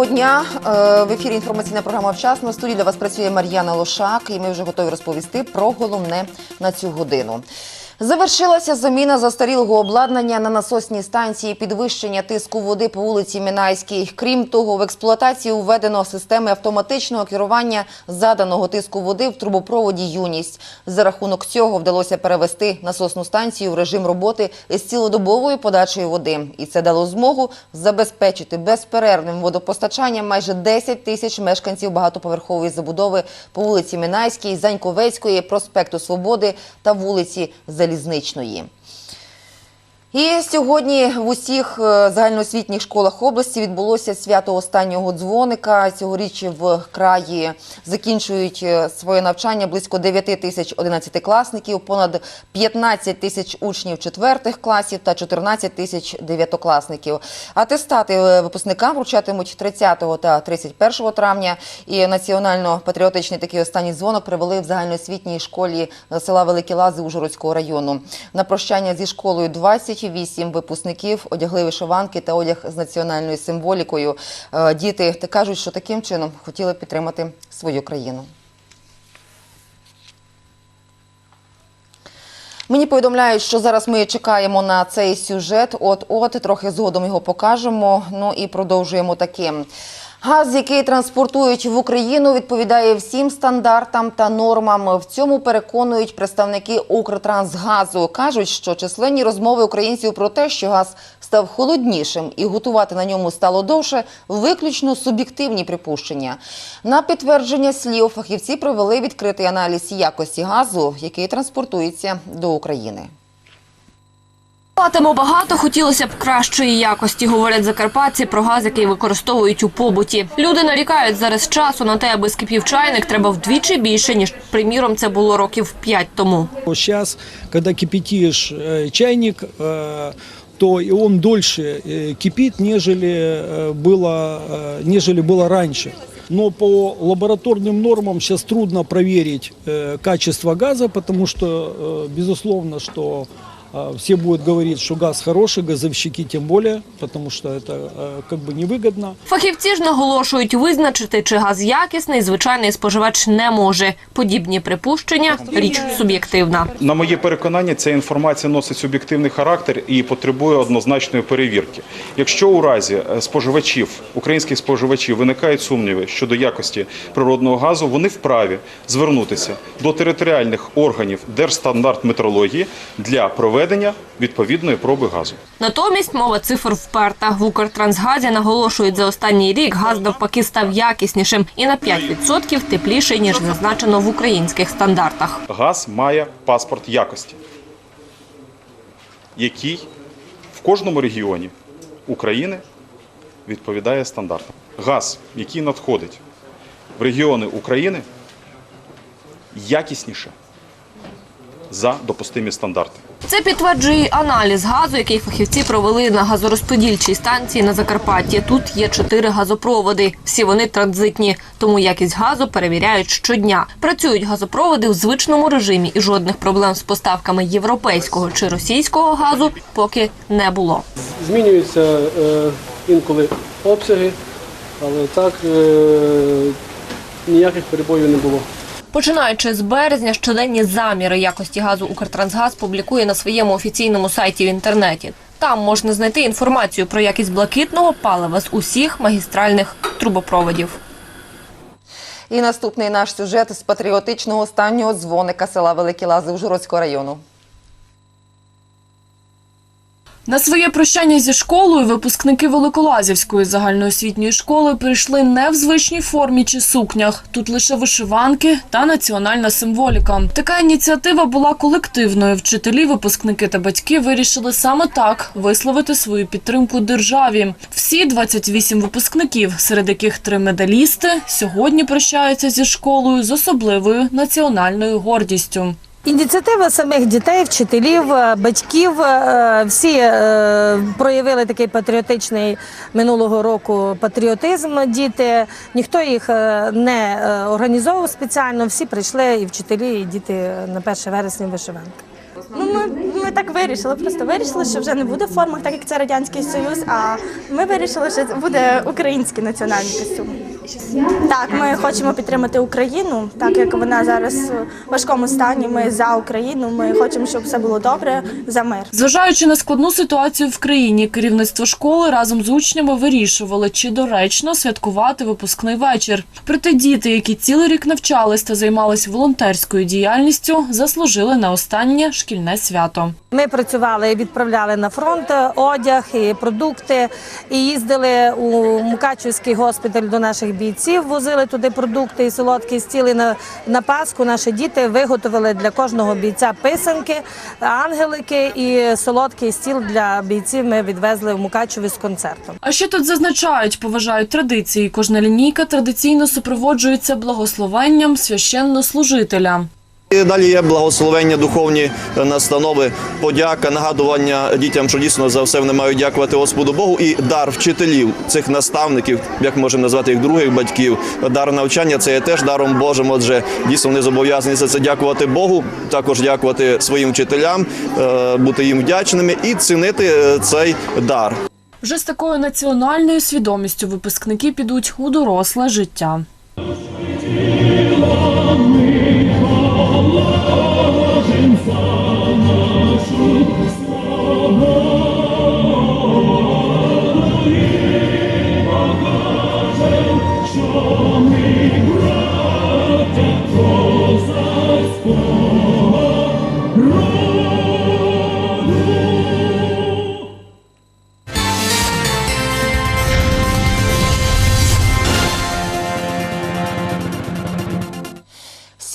Доброго дня. Е, В ефірі інформаційна програма «Вчасно». В студії для вас працює Мар'яна Лошак, і ми вже готові розповісти про головне на цю годину. Завершилася заміна застарілого обладнання на насосній станції підвищення тиску води по вулиці Мінайській. Крім того, в експлуатацію введено системи автоматичного керування заданого тиску води в трубопроводі «Юність». За рахунок цього вдалося перевести насосну станцію в режим роботи з цілодобовою подачею води. І це дало змогу забезпечити безперервним водопостачанням майже 10 тисяч мешканців багатоповерхової забудови по вулиці Мінайській, Заньковецької, проспекту Свободи та вулиці Залізничної. І сьогодні в усіх е, загальноосвітніх школах області відбулося свято останнього дзвоника. Цьогоріч в краї закінчують е, своє навчання близько 9 тисяч одинадцятикласників, понад 15 тисяч учнів четвертих класів та 14 тисяч дев'ятокласників. Атестати е, випускникам вручатимуть 30 та 31 травня. І національно-патріотичний такий останній дзвонок привели в загальноосвітній школі села Великі Лази Ужгородського району. На прощання зі школою 28 випускників одягли вишиванки та одяг з національною символікою. Е, Діти кажуть, що таким чином хотіли підтримати свою країну. Мені повідомляють, що зараз ми чекаємо на цей сюжет. От-от, трохи згодом його покажемо. Ну і продовжуємо таким. Газ, який транспортують в Україну, відповідає всім стандартам та нормам. В цьому переконують представники Укртрансгазу. Кажуть, що численні розмови українців про те, що газ став холоднішим і готувати на ньому стало довше, виключно суб'єктивні припущення. На підтвердження слів фахівці провели відкритий аналіз якості газу, який транспортується до України. Платимо багато, хотілося б кращої якості, говорять закарпатці про газ, який використовують у побуті. Люди нарікають зараз часу на те, аби скипів чайник треба вдвічі більше, ніж, приміром, це було років п'ять тому. Сейчас, когда кипятишь э, чайник, э, то и он дольше э, кипит, нежели э, было, э, нежели было раньше. Но по лабораторным нормам сейчас трудно проверить э, качество газа, потому что, э, безусловно, что э, все будут говорить, что газ хороший, газовщики тем более, потому что это э, как бы невыгодно. Фахівці ж наголошують, визначити, чи газ якісний, звичайний споживач не може. Подібні припущення – річ суб'єктивна. На моє переконання, ця інформація носить суб'єктивний характер і потребує однозначної перевірки. Якщо у разі е, споживачів, українських споживачів виникають сумніви щодо якості природного газу, вони вправі звернутися до територіальних органів Держстандартметрології для проведення відповідної проби газу. Натомість мова цифр вперта. В Укртрансгазі наголошують, за останній рік газ навпаки став якіснішим і на 5% тепліший, ніж зазначено в українських стандартах. Газ має паспорт якості, який в кожному регіоні України відповідає стандартам. Газ, який надходить в регіони України, якісніше за допустимі стандарти. Це підтверджує аналіз газу, який фахівці провели на газорозподільчій станції на Закарпатті. Тут є чотири газопроводи. Всі вони транзитні, тому якість газу перевіряють щодня. Працюють газопроводи в звичному режимі, і жодних проблем з поставками європейського чи російського газу поки не було. Змінюються е, інколи обсяги, але так е, ніяких перебоїв не було. Починаючи з березня, щоденні заміри якості газу Укртрансгаз публікує на своєму офіційному сайті в інтернеті. Там можна знайти інформацію про якість блакитного палива з усіх магістральних трубопроводів. І наступний наш сюжет з патріотичного останнього дзвоника села Великі Лази Ужгородського району. На своє прощання зі школою випускники Великолазівської загальноосвітньої школи прийшли не в звичній формі чи сукнях. Тут лише вишиванки та національна символіка. Така ініціатива була колективною. Вчителі, випускники та батьки вирішили саме так висловити свою підтримку державі. Всі 28 випускників, серед яких три медалісти, сьогодні прощаються зі школою з особливою національною гордістю. Ініціатива самих дітей, вчителів, е, батьків е, всі е, проявили такий патріотичний минулого року патріотизм. Діти ніхто їх не організовував спеціально. Всі прийшли і вчителі, і діти на 1 вересня вишиванки. Ну, ми ми так вирішили. Просто вирішили, що вже не буде в формах, так як це радянський союз. А ми вирішили, що буде український національний костюм. Так, ми хочемо підтримати Україну, так як вона зараз у важкому стані. Ми за Україну. Ми хочемо, щоб все було добре за мир. Зважаючи на складну ситуацію в країні, керівництво школи разом з учнями вирішували, чи доречно святкувати випускний вечір. Проте діти, які цілий рік навчались та займалися волонтерською діяльністю, заслужили на останнє шкільне свято. Ми працювали і відправляли на фронт е, одяг і продукти, і їздили у Мукачівський госпіталь до наших бійців, возили туди продукти і солодкі стіли на, на Пасху. Наші діти виготовили для кожного бійця писанки, ангелики і солодкий стіл для бійців. Ми відвезли в Мукачеві з концертом. А ще тут зазначають, поважають традиції. Кожна лінійка традиційно супроводжується благословенням священнослужителя. Далі є благословення, духовні настанови, подяка, нагадування дітям, що дійсно за все вони мають дякувати Господу Богу. І дар вчителів, цих наставників, як можемо назвати їх других батьків. Дар навчання це є теж даром Божим. Отже, дійсно вони зобов'язані за це дякувати Богу, також дякувати своїм вчителям, е, бути їм вдячними і цінити е, цей дар. Вже з такою національною свідомістю випускники підуть у доросле життя. – Слава!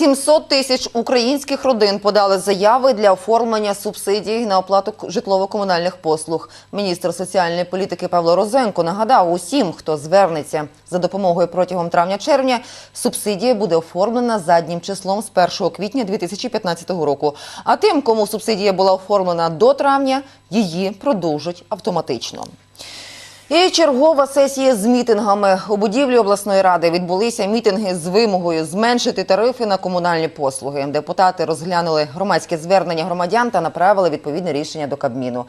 700 тисяч українських родин подали заяви для оформлення субсидій на оплату житлово-комунальних послуг. Міністр соціальної політики Павло Розенко нагадав усім, хто звернеться за допомогою протягом травня-червня, субсидія буде оформлена заднім числом з 1 квітня 2015 року. А тим, кому субсидія була оформлена до травня, її продовжать автоматично. І чергова сесія з мітингами у будівлі обласної ради відбулися мітинги з вимогою зменшити тарифи на комунальні послуги. Депутати розглянули громадське звернення громадян та направили відповідне рішення до Кабміну.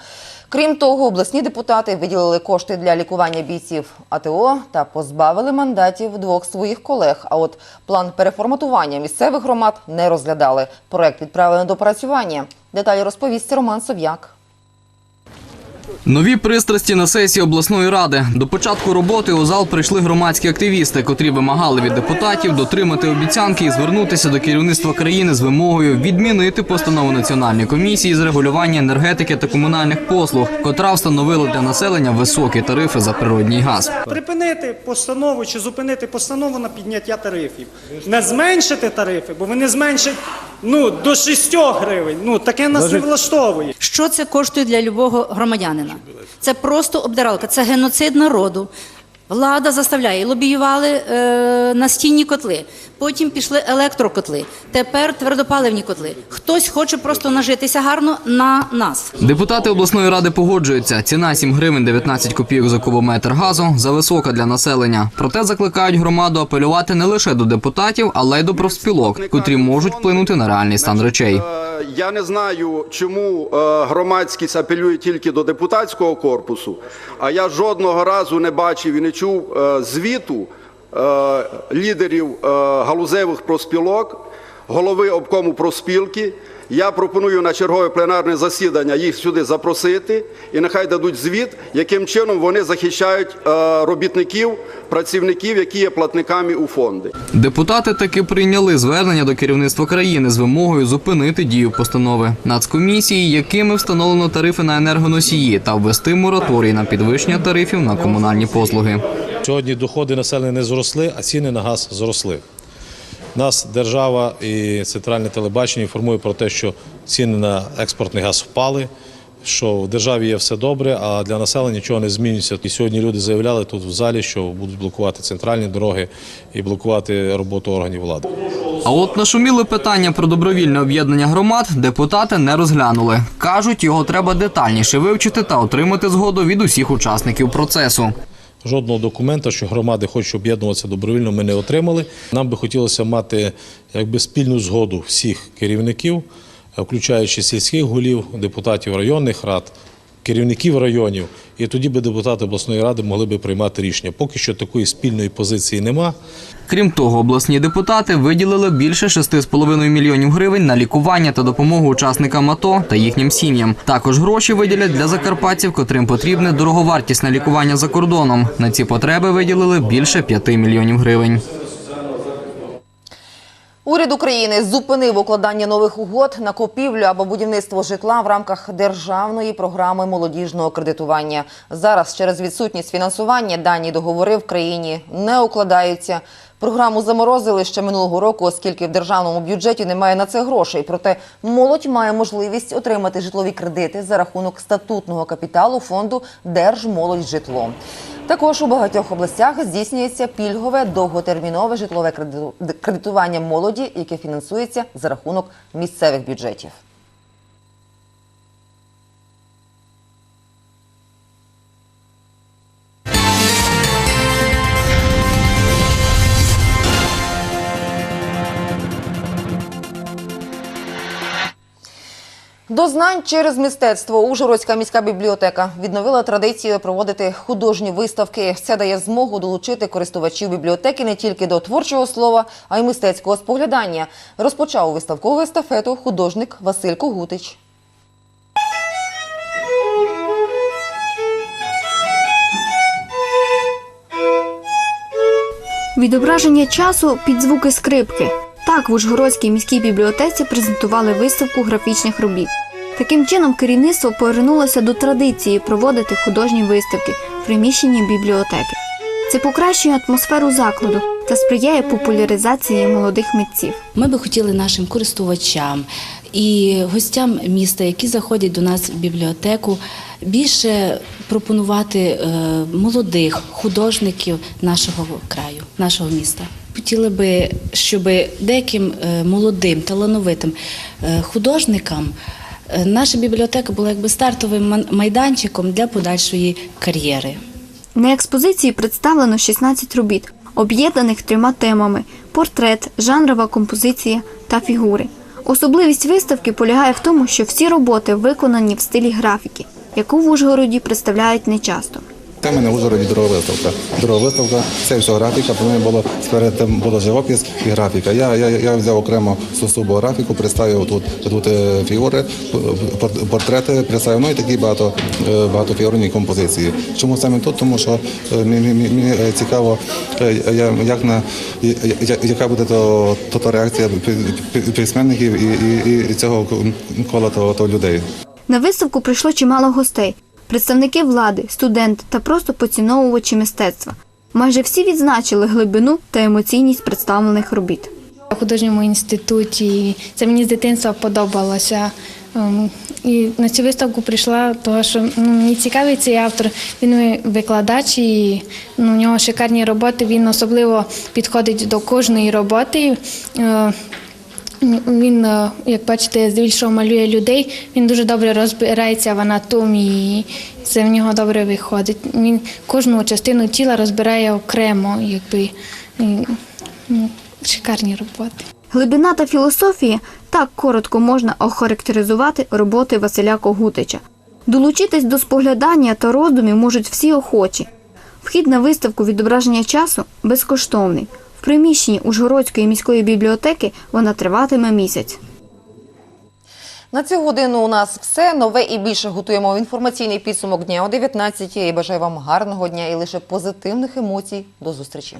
Крім того, обласні депутати виділили кошти для лікування бійців АТО та позбавили мандатів двох своїх колег. А от план переформатування місцевих громад не розглядали. Проект відправили на допрацювання. Деталі розповість Роман Сов'як. Нові пристрасті на сесії обласної ради. До початку роботи у зал прийшли громадські активісти, котрі вимагали від депутатів дотримати обіцянки і звернутися до керівництва країни з вимогою відмінити постанову національної комісії з регулювання енергетики та комунальних послуг, котра встановила для населення високі тарифи за природній газ. Припинити постанову чи зупинити постанову на підняття тарифів. Не зменшити тарифи, бо вони зменшать ну, до 6 гривень. Ну, таке нас не влаштовує. Що це коштує для любого громадянина? Це просто обдиралка, це геноцид народу. Влада заставляє, лобіювали е, настінні котли, потім пішли електрокотли, тепер твердопаливні котли. Хтось хоче просто нажитися гарно на нас. Депутати обласної ради погоджуються. Ціна 7 гривень 19 копійок за кубометр газу зависока для населення. Проте закликають громаду апелювати не лише до депутатів, але й до профспілок, котрі можуть вплинути на реальний стан речей. Е, Я не знаю, чому е, громадськість апелює тільки до депутатського корпусу, а я жодного разу не бачив і не чув е, звіту е, лідерів е, галузевих проспілок, голови обкому профспілки. Я пропоную на чергове пленарне засідання їх сюди запросити, і нехай дадуть звіт, яким чином вони захищають е, робітників, працівників, які є платниками у фонди. Депутати таки прийняли звернення до керівництва країни з вимогою зупинити дію постанови нацкомісії, якими встановлено тарифи на енергоносії та ввести мораторій на підвищення тарифів на комунальні послуги. Сьогодні доходи населення не зросли, а ціни на газ зросли. Нас держава і центральне телебачення інформує про те, що ціни на експортний газ впали, що в державі є все добре, а для населення нічого не змінюється. І сьогодні люди заявляли тут в залі, що будуть блокувати центральні дороги і блокувати роботу органів влади. А от нашуміли питання про добровільне об'єднання громад депутати не розглянули. Кажуть, його треба детальніше вивчити та отримати згоду від усіх учасників процесу. Жодного документа, що громади хочуть об'єднуватися добровільно, ми не отримали. Нам би хотілося мати якби спільну згоду всіх керівників включаючи сільських голів, депутатів районних рад, керівників районів. І тоді би депутати обласної ради могли би приймати рішення. Поки що такої спільної позиції нема. Крім того, обласні депутати виділили більше 6,5 мільйонів гривень на лікування та допомогу учасникам АТО та їхнім сім'ям. Також гроші виділять для закарпатців, котрим потрібне дороговартісне лікування за кордоном. На ці потреби виділили більше 5 мільйонів гривень. Уряд України зупинив укладання нових угод на купівлю або будівництво житла в рамках державної програми молодіжного кредитування. Зараз через відсутність фінансування дані договори в країні не укладаються. Програму заморозили ще минулого року, оскільки в державному бюджеті немає на це грошей. Проте молодь має можливість отримати житлові кредити за рахунок статутного капіталу фонду Держмолодьжитло. Також у багатьох областях здійснюється пільгове довготермінове житлове кредиту- кредитування молоді, яке фінансується за рахунок місцевих бюджетів. До знань через мистецтво Ужгородська міська бібліотека відновила традицію проводити художні виставки. Це дає змогу долучити користувачів бібліотеки не тільки до творчого слова, а й мистецького споглядання. Розпочав виставкову естафету художник Василь Когутич. Відображення часу під звуки скрипки. Так в Ужгородській міській бібліотеці презентували виставку графічних робіт. Таким чином, керівництво повернулося до традиції проводити художні виставки в приміщенні бібліотеки. Це покращує атмосферу закладу та сприяє популяризації молодих митців. Ми би хотіли нашим користувачам і гостям міста, які заходять до нас в бібліотеку, більше пропонувати е, молодих художників нашого краю, нашого міста. Хотіли би, щоб деяким е, молодим, талановитим е, художникам е, наша бібліотека була якби стартовим майданчиком для подальшої кар'єри. На експозиції представлено 16 робіт, об'єднаних трьома темами: портрет, жанрова композиція та фігури. Особливість виставки полягає в тому, що всі роботи виконані в стилі графіки, яку в Ужгороді представляють нечасто. Мене в Ужгороді друга виставка. Друга виставка це все графіка, по мене було сперед тим було живопис і графіка. Я, я, я взяв окремо сусубу графіку, представив тут, тут е, фігури, портрети, представив, ну і такі багато, е, багатофігурні композиції. Чому саме тут? Тому що е, мені, мені- цікаво, як на, яка буде то, то, то реакція пи- пи- письменників і, і, і цього кола то, то людей. На виставку прийшло чимало гостей: представники влади, студенти та просто поціновувачі мистецтва. Майже всі відзначили глибину та емоційність представлених робіт. У художньому інституті це мені з дитинства подобалося. Ем, І на цю виставку прийшла, тому що ну, мені цікавий цей автор. Він викладач і ну, у нього шикарні роботи. Він особливо підходить до кожної роботи. Він, е, як бачите, здебільшого малює людей. Він дуже добре розбирається в анатомії. Це в нього добре виходить. Він кожну частину тіла розбирає окремо, якби ну, шикарні роботи. Глибина та філософія так коротко можна охарактеризувати роботи Василя Когутича. Долучитись до споглядання та роздумів можуть всі охочі. Вхід на виставку відображення часу безкоштовний. В приміщенні Ужгородської міської бібліотеки вона триватиме місяць. На цю годину у нас все нове і більше готуємо інформаційний підсумок дня о 19 І бажаю вам гарного дня і лише позитивних емоцій. До зустрічі.